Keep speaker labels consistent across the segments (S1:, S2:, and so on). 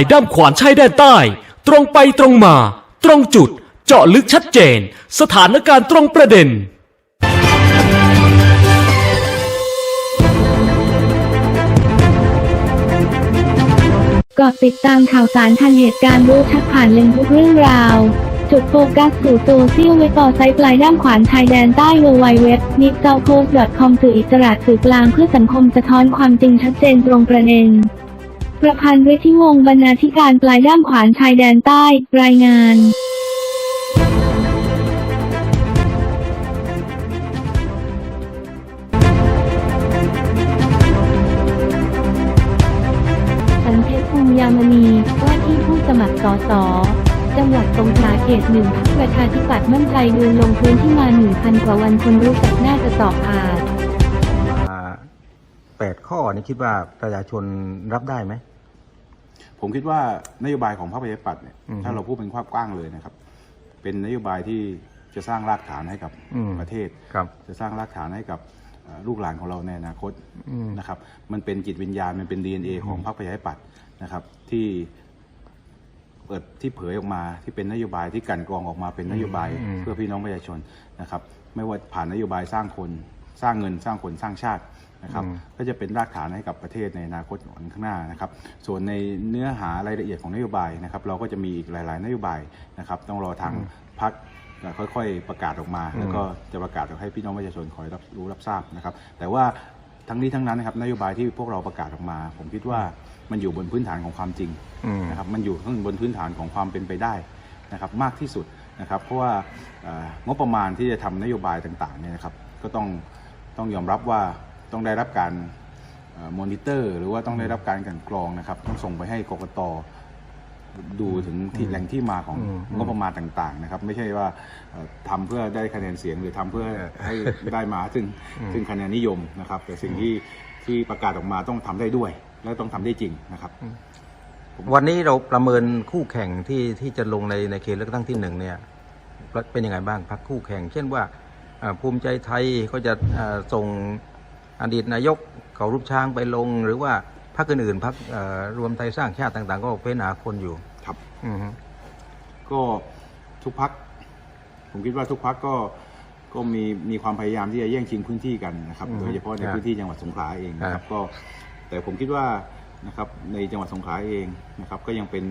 S1: ายด้ามขวานชายแดนใต้ ตรงไปตรงมา ตรงจุด เจาะลึกชัดเจน สถานการณ์ตรงประเด็น
S2: เกาะติดตามข่าวสารทันเหตุการณ์รู้ชัดผ่านเลนทุกเรื่องราว จุดโฟกัสสู่โซเชียลเว็บต่อไซต์ปลายด้ามขวานชายแดนใต้ w w w n i p s o u t p o s t c o m สื่ออิสระสื่อกลางเพื่อสังคมสะท้อนความจริงชัดเจนตรงประเด็น ประพันธ์ฤทธิวงศ์บรรณาธิการปลายด้ามขวานชายแดนใต้ รายงานสันเพชรภูมิยามณีว่าที่ผู้สมัครสสจังหวัดสงขลาเขตหนึ่งพรรคประชาธิปัตย์มั่นใจเดินลงพื้นที่มาหนึ่งพันกว่าวันคนรู้จักน้าจะสอบผ่าน
S3: แปดข้อนี่คิดว่าประชาชนรับได้ไหม
S4: ผมคิดว่านโยบายของพรรคประชาธิปัตย์เนี่ย
S3: อืม
S4: ถ้าเราพูดเป็นความกว้างเลยนะครับ เป็นนโยบายที่จะสร้างรากฐานให้กับ
S3: อืม
S4: ประเทศ
S3: ครับ
S4: จะสร้างรากฐานให้กับเอ่อลูกหลานของเราในอนาคต
S3: อืม
S4: นะครับ มันเป็นจิตวิญญาณมันเป็น DNA ของพรรคประชาธิปัตย์นะครับ ที่เปิดที่เผยออกมาที่เป็นนโยบายที่กลันกรองออกมาเป็นนโยบาย
S3: อืม
S4: เพื่อพี่น้องประชาชนนะครับ ไม่ว่าผ่านนโยบายสร้างคน สร้างเงินสร้างคนสร้างชาตินะครับก็จะเป็นรากฐานให้กับประเทศในอนาคตวันข้างหน้านะครับส่วนในเนื้อหารายละเอียดของนโยบายนะครับเราก็จะมีอีกหลาย ๆ นโยบายนะครับต้องรอทางพักค่อย ๆ ประกาศออกมา แล้วก็จะประกาศออกให้พี่น้องประชาชนคอยรับรู้รับทราบนะครับแต่ว่าทั้งนี้ทั้งนั้นนะครับนโยบายที่พวกเราประกาศออกมา ผมคิดว่ามันอยู่บนพื้นฐานของความจริง
S3: อืม
S4: นะครับมันอยู่ข้างบนพื้นฐานของความเป็นไปได้นะครับมากที่สุดนะครับเพราะว่าเอ่องบประมาณที่จะทำนโยบายต่างๆเนี่ยนะครับก็ต้อง ต้องยอมรับว่าต้องได้รับการมอนิเตอร์ หรือว่าต้องได้รับการกลันกรองนะครับ ต้องส่งไปให้กกตดูถึงที่แหล่งที่มาของ
S3: อืม
S4: งบประมาณต่าง ๆ นะครับ ไม่ใช่ว่าเอ่อทำเพื่อได้คะแนนเสียงหรือทำเพื่อให้ได้มาซึ่งซึ่งคะแนนนิยมนะครับ แต่สิ่งที่ที่ประกาศออกมาต้องทำได้ด้วย และต้องทำได้จริงนะครับ
S3: วันนี้เราประเมินคู่แข่งที่ที่จะลงในในเขตเลือกตั้งที่หนึ่งเนี่ยเป็นยังไงบ้างพักคู่แข่ง เช่นว่าอ่า ภูมิใจไทยก็จะอ่าส่งอดีตนายกเขารูปช้างไปลง หรือว่าพรรคอื่นๆพรรคเอ่อรวมไทยสร้างชาติต่าง ๆ ก็เฟ้นหาคนอยู่
S4: ครับ
S3: อือฮึ
S4: ก็ทุกพักผมคิดว่าทุกพักก็ก็มีมีความพยายามที่จะแย่งชิงพื้นที่กันนะครับ โดยเฉพาะในพื้นที่จังหวัดสงขลาเองนะครับ ก็แต่ผมคิดว่านะครับในจังหวัดสงขลาเองนะครับ ก็ยังเป็น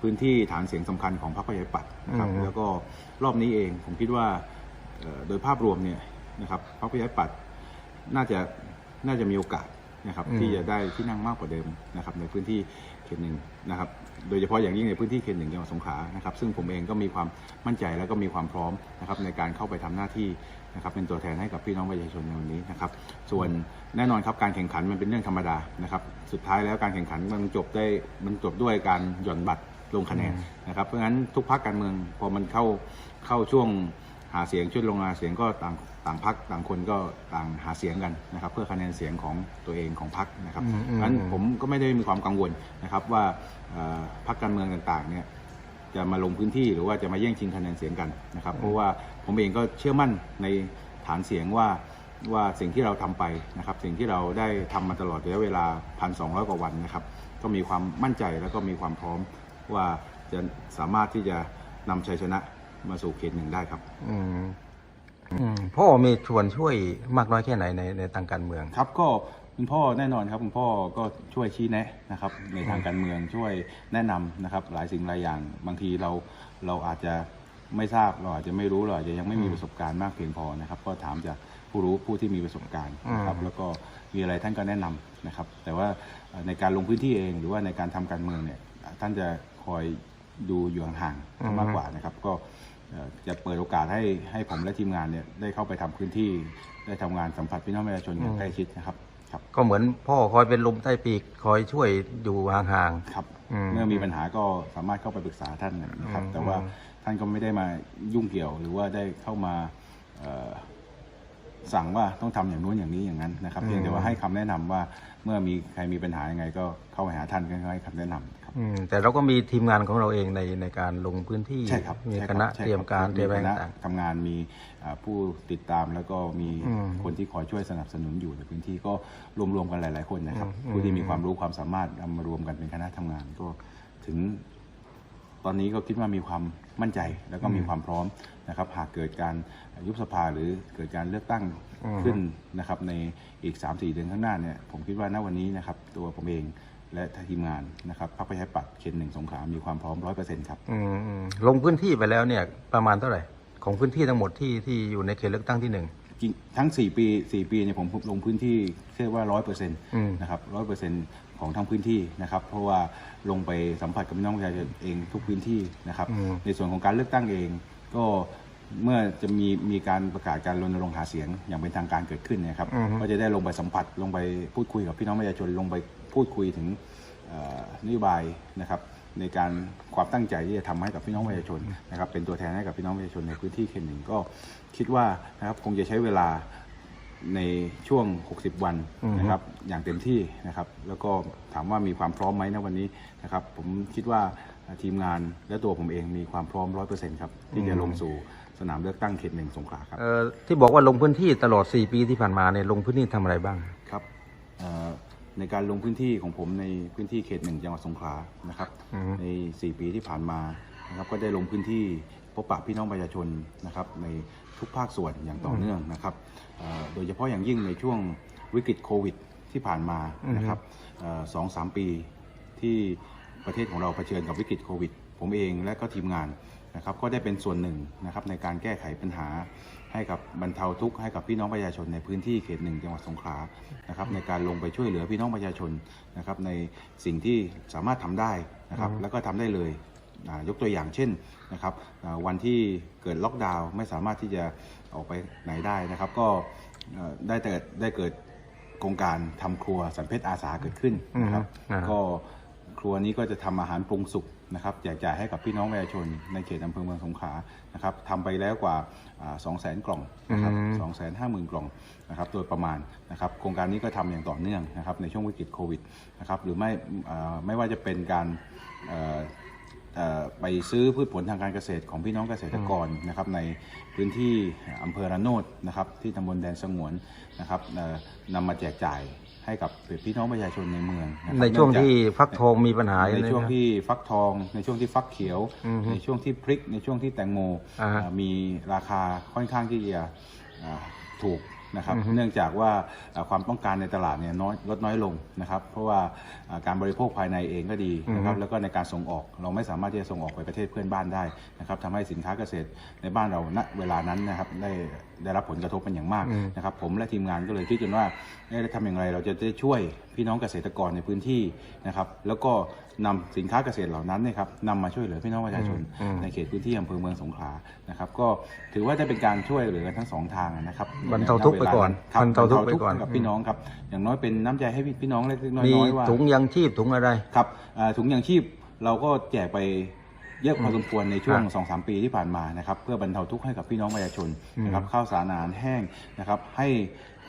S4: พื้นที่ฐานเสียงสำคัญของพรรคประชาธิปัตย์นะครับ แล้วก็รอบนี้เองผมคิดว่าเอ่อ โดยภาพรวมเนี่ยนะครับพรรคประชาธิปัตย์น่าจะน่าจะมีโอกาสนะครับที่จะได้ที่นั่งมากกว่าเดิมนะครับในพื้นที่เขตหนึ่งนะครับโดยเฉพาะอย่างยิ่งในพื้นที่เขตหนึ่งจังหวัดสงขลานะครับซึ่งผมเองก็มีความมั่นใจแล้วก็มีความพร้อมนะครับในการเข้าไปทำหน้าที่นะครับเป็นตัวแทนให้กับพี่น้องประชาชนในวันนี้นะครับส่วนแน่นอนครับการแข่งขันมันเป็นเรื่องธรรมดานะครับสุดท้ายแล้วการแข่งขันมันจบได้มันจบด้วยการหย่อนบัตรลงคะแนนนะครับเพราะฉะนั้นทุกพักการเมืองพอมันเข้าเข้าช่วง หาเสียงช่วงลงหาเสียงก็ต่างต่างพักต่างคนก็ต่างหาเสียงกันนะครับ เพื่อคะแนนเสียงของตัวเองของพักนะครับ
S3: อืมอืม
S4: เพราะฉะนั้นผมก็ไม่ได้มีความกังวลนะครับว่าเอ่อพรรคการเมืองต่างๆเนี่ยจะมาลงพื้นที่หรือว่าจะมาแย่งชิงคะแนนเสียงกันนะครับ เพราะว่าผมเองก็เชื่อมั่นในฐานเสียงว่าว่าสิ่งที่เราทำไปนะครับ สิ่งที่เราได้ทำมาตลอดระยะเวลา 1,200 กว่าวันนะครับ ก็มีความมั่นใจแล้วก็มีความพร้อมว่าจะสามารถที่จะนำชัยชนะ มาสู่เขตหนึ่งได้ครับ
S3: อืมอืมพ่อมีชวนช่วยมากน้อยแค่ไหนในในทางการเมือง
S4: ครับก็คุณพ่อแน่นอนครับคุณพ่อก็ช่วยชี้แนะนะครับ ในทางการเมืองช่วยแนะนำนะครับ หลายสิ่งหลายอย่างบางทีเราเราอาจจะไม่ทราบเราอาจจะไม่รู้เราอาจจะยังไม่มีประสบการณ์มากเพียงพอนะครับ ก็ถามจากผู้รู้ผู้ที่มีประสบการณ์นะครับ
S3: อืม
S4: แล้วก็มีอะไรท่านก็แนะนำนะครับ แต่ว่าเอ่อในการลงพื้นที่เองหรือว่าในการทำการเมืองเนี่ยท่านจะคอยดูอยู่ห่างๆมากกว่านะครับ ก็เอ่อ จะเปิดโอกาสให้ให้ผมและทีมงานเนี่ยได้เข้าไปทำพื้นที่ได้ทำงานสัมผัสพี่น้องประชาชนอย่างใกล้ชิดนะครับครับ
S3: ก็เหมือนพ่อคอยเป็นลมใต้ปีกคอยช่วยอยู่ห่าง
S4: ครับ
S3: อืม
S4: เมื่อมีปัญหาก็สามารถเข้าไปปรึกษาท่านนะครับ
S3: อืม
S4: แต่ว่าท่านก็ไม่ได้มายุ่งเกี่ยว หรือว่าได้เข้ามาเอ่อสั่งว่าต้องทำอย่างนู้นอย่างนี้อย่างนั้นนะครับเพียงแต่ว่าให้คำแนะนำว่าเมื่อมีใครมีปัญหายังไง ก็เข้าไปหาท่านก็ให้คำแนะนำครับ
S3: ๆ อืมแต่เราก็มีทีมงานของเราเองในในการลงพื้นที่
S4: ใช่ครับ
S3: มี
S4: ใช่
S3: คณะ
S4: ใช่
S3: เตรียมการเตรียมอะไร
S4: คณะ
S3: ต่าง
S4: ทำงานมีอ่าผู้ติดตามแล้วก็มี
S3: อืม
S4: คนที่คอยช่วยสนับสนุนอยู่ในพื้นที่ก็รวมๆกันหลาย ๆ คนนะครับ
S3: อืม
S4: ผู้ที่มีความรู้ความสามารถเอามารวมกันเป็นคณะทำงานก็ถึง ตอนนี้ก็คิดว่ามีความมั่นใจแล้วก็มีความพร้อมนะครับ หากเกิดการยุบสภาหรือเกิดการเลือกตั้งขึ้นนะครับ ในอีก 3-4 เดือนข้างหน้าเนี่ยผมคิดว่าณวันนี้นะครับ ตัวผมเอง และทีมงานนะครับพรรคประชาธิปัตย์เขตหนึ่งสงขลามีความพร้อมร้อยเปอร์เซ็นต์ครับ
S3: อืมอืมลงพื้นที่ไปแล้วเนี่ยประมาณเท่าไหร่ ของพื้นที่ทั้งหมดที่ที่อยู่ในเขตเลือกตั้งที่หนึ่ง
S4: จริงทั้ง 4 ปี 4 ปีเนี่ยผมลงพื้นที่เชื่อว่า100%เปอร์เซ็นต์
S3: อืม
S4: นะครับร้อยเปอร์เซ็นต์ของทั้งพื้นที่นะครับ เพราะว่าลงไปสัมผัสกับพี่น้องประชาชนเองทุกพื้นที่นะครับในส่วนของการเลือกตั้งเอง ก็เมื่อจะมีมีการประกาศการรณรงค์หาเสียงอย่างเป็นทางการเกิดขึ้นเนยครับก็จะได้ลงไปสัมผัสลงไปพูดคุยกับพี่น้องประชาชนลงไป พูดคุยถึงเอ่อนโยบายนะครับในการความตั้งใจที่จะทำให้กับพี่น้องประชาชนนะครับเป็นตัวแทนให้กับพี่น้องประชาชนในพื้นที่เขตหนึ่งก็คิดว่านะครับคงจะใช้เวลาในช่วง 60 วันนะครับอย่างเต็มที่นะครับ แล้วก็ถามว่ามีความพร้อมไหมนะวันนี้นะครับ ผมคิดว่าทีมงานและตัวผมเองมีความพร้อมร้อยเปอร์เซ็นต์ครับ ที่จะลงสู่สนามเลือกตั้งเขตหนึ่งสงขลาครับ
S3: เอ่อที่บอกว่าลงพื้นที่ตลอด 4 ปีที่ผ่านมาเนี่ยลงพื้นที่ทำอะไรบ้าง
S4: ครับเอ่อ ในการลงพื้นที่ของผมในพื้นที่เขตหนึ่งจังหวัดสงขลานะครับใน 4 ปีที่ผ่านมานะครับก็ได้ลงพื้นที่พบปะพี่น้องประชาชนนะครับในทุกภาคส่วนอย่างต่อเนื่องนะครับเอ่อโดยเฉพาะอย่างยิ่งในช่วงวิกฤตโควิดที่ผ่านมานะครับเอ่อสองสามปีที่ประเทศของเราเผชิญกับวิกฤตโควิด ผมเองและก็ทีมงานนะครับก็ได้เป็นส่วนหนึ่งนะครับในการแก้ไขปัญหา ให้กับบรรเทาทุกข์ให้กับพี่น้องประชาชนในพื้นที่เขตหนึ่งจังหวัดสงขลานะครับในการลงไปช่วยเหลือพี่น้องประชาชนนะครับในสิ่งที่สามารถทำได้นะครับแล้วก็ทำได้เลยอ่ายกตัวอย่างเช่นนะครับอ่าวันที่เกิดล็อกดาวน์ไม่สามารถที่จะออกไปไหนได้นะครับก็เอ่อได้แต่ได้เกิดโครงการทำครัวสันเพชรอาสาเกิดขึ้นนะครับ
S3: อืมอ่า
S4: ก็ครัวนี้ก็จะทำอาหารปรุงสุก นะครับแจกจ่ายให้กับพี่น้องประชาชนในเขตอำเภอเมืองสงขลานะครับทำไปแล้วกว่าสองแสนกล่องนะครับสองแสนห้าหมื่นกล่องนะครับโดยประมาณนะครับโครงการนี้ก็ทำอย่างต่อเนื่องนะครับในช่วงวิกฤตโควิดนะครับหรือไม่เอ่อไม่ว่าจะเป็นการเอ่อเอ่อ ไปซื้อพืชผลทางการเกษตรของพี่น้องเกษตรกรนะครับในพื้นที่อำเภอระโนดนะครับที่ตำบลแดนสงวนนะครับเอ่อนำมาแจกจ่ายให้กับพี่น้องประชาชนในเมืองะครับ
S3: ในช่วง
S4: เนื่อจาก
S3: ที่ฟักทองมีปัญหา
S4: ในช่วง
S3: เยะ
S4: ที่ฟักทอง ในช่วงที่ฟักเขียว
S3: อือฮึ
S4: ในช่วงที่พริก ในช่วงที่แตงโม
S3: อ่าฮะ
S4: อ่ามีราคาค่อนข้างที่จะอ่าถูก นะครับ
S3: อือฮึ
S4: เนื่องจากว่าอ่าความต้องการในตลาดเนี่ยน้อยลดน้อยลงนะครับ เพราะว่าอ่าการบริโภคภายในเองก็ดีนะครับแล้วก็ในการส่งออกเราไม่สามารถที่จะส่งออกไปประเทศเพื่อนบ้านได้นะครับทำให้สินค้าเกษตรในบ้านเราณเวลานั้นนะครับได้ได้รับผลกระทบเป็นอย่างมากนะครับ ผมและทีมงานก็เลยคิดกันว่าเอ๊ะจะทำอย่างไรเราจะได้ช่วยพี่น้องเกษตรกรในพื้นที่นะครับ แล้วก็ นำสินค้าเกษตรเหล่านั้นเนยครับนำมาช่วยเหลือพี่น้องประชาชนในเขตพื้นที่อำเภอเมืองสงขลานะครับก็ถือว่าได้เป็นการช่วยเหลือกันทั้งสองทางนะครับ
S3: บรรเทาทุกข์ไปก่อน
S4: ครับ
S3: บรรเทาทุกข์ไปก่อน
S4: บรรเทาทุกข์กับพี่น้องครับอย่างน้อยเป็นน้ำใจให้พี่น้องเล็กๆน้
S3: มี
S4: อยๆว่า
S3: ถุงยังชีพถุงอะไร
S4: ครับอ่าถุงยางชีพเราก็แจกไปเยอะพอสมควรในช่วง
S3: อะ
S4: 2อสปีที่ผ่านมานะครับเพื่อบรรเทาทุกข์ให้กับพี่น้องประชาชนนะครับข้าวสารอาหารแห้งนะครับให้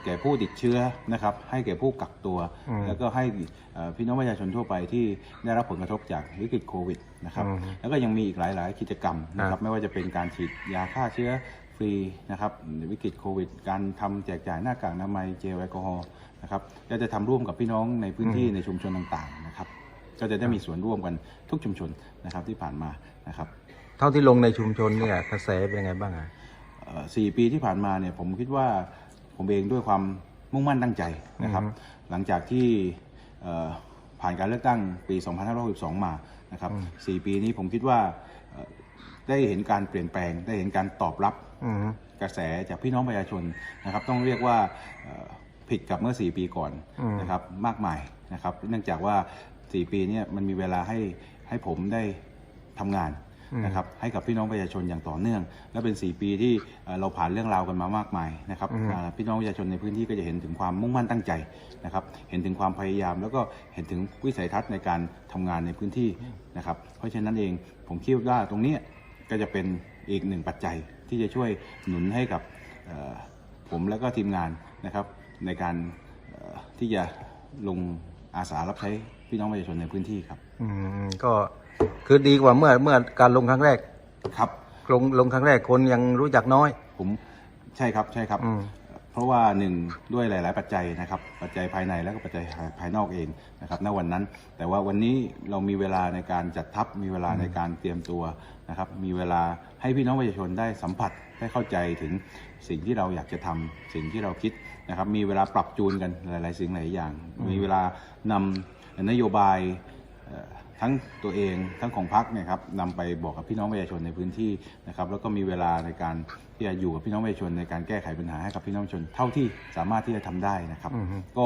S4: แก่ผู้ติดเชื้อนะครับ ให้แก่ผู้กักตัว แล้วก็ให้เอ่อพี่น้องประชาชนทั่วไปที่ได้รับผลกระทบจากวิกฤตโควิดนะครับ แล้วก็ยังมีอีกหลาย ๆ กิจกรรมนะครับไม่ว่าจะเป็นการฉีดยาฆ่าเชื้อฟรีนะครับในวิกฤตโควิด การทำแจกจ่ายหน้ากากอนามัยเจลแอลกอฮอล์นะครับก็จะทำร่วมกับพี่น้องในพื้นที่ในชุมชนต่าง ๆ นะครับ ก็จะได้มีส่วนร่วมกันทุกชุมชนนะครับที่ผ่านมานะครับ
S3: เท่าที่ลงในชุมชนเนี่ยกระแสเป็นยังไงบ้างอะ
S4: เอ่อสี่ปีที่ผ่านมาเนี่ยผมคิดว่า ผมเองด้วยความมุ่งมั่นตั้งใจนะครับ หลังจากที่เอ่อผ่านการเลือกตั้งปี 2562 มานะครับสี่ปีนี้ผมคิดว่าเอ่อได้เห็นการเปลี่ยนแปลง ได้เห็นการตอบรับ
S3: อืม
S4: กระแสจากพี่น้องประชาชนนะครับ ต้องเรียกว่าเอ่อผิดกับเมื่อ 4 ปีก่อนนะครับมากมายนะครับ เนื่องจากว่า 4 ปีเนี้มันมีเวลาให้ให้ผมได้ทำงาน นะครับให้กับพี่น้องประชาชนอย่างต่อเนื่อง และเป็น 4 ปีที่เอ่อเราผ่านเรื่องราวกันมามากมายนะครับอ่าพี่น้องประชาชนในพื้นที่ก็จะเห็นถึงความมุ่งมั่นตั้งใจนะครับเห็นถึงความพยายาม แล้วก็เห็นถึงวิสัยทัศน์ในการทำงานในพื้นที่นะครับเพราะฉะนั้นเองผมคิดว่าตรงเนี้ยก็จะเป็นอีกหนึ่งปัจจัยที่จะช่วยหนุนให้กับเอ่อผมและก็ทีมงานนะครับในการเอ่อที่จะลงอาสารับใช้พี่น้องประชาชนในพื้นที่ครับ
S3: อืมก็ คือดีกว่าเมื่อเมื่อการลงครั้งแรก
S4: ครับ
S3: ลงลงครั้งแรกคนยังรู้จักน้อย
S4: ผมใช่ครับใช่ครับ
S3: อืม
S4: เพราะว่าหนึ่งด้วยหลาย ๆ ปัจจัยนะครับปัจจัยภายในแล้วก็ปัจจัยภายนอกเองนะครับณวันนั้น แต่ว่าวันนี้เรามีเวลาในการจัดทัพมีเวลาในการเตรียมตัวนะครับ มีเวลาให้พี่น้องประชาชนได้สัมผัสได้เข้าใจถึงสิ่งที่เราอยากจะทำสิ่งที่เราคิดนะครับ มีเวลาปรับจูนกันหลาย ๆ สิ่งหลายอย่าง มีเวลานำนโยบายเอ่อ ทั้งตัวเองทั้งของพรรคเนี่ยครับนำไปบอกกับพี่น้องประชาชนในพื้นที่นะครับแล้วก็มีเวลาในการที่จะอยู่กับพี่น้องประชาชนในการแก้ไขปัญหาให้กับพี่น้องประชาชนเท่าที่สามารถที่จะทำได้นะครับ
S3: อือฮึ
S4: ก็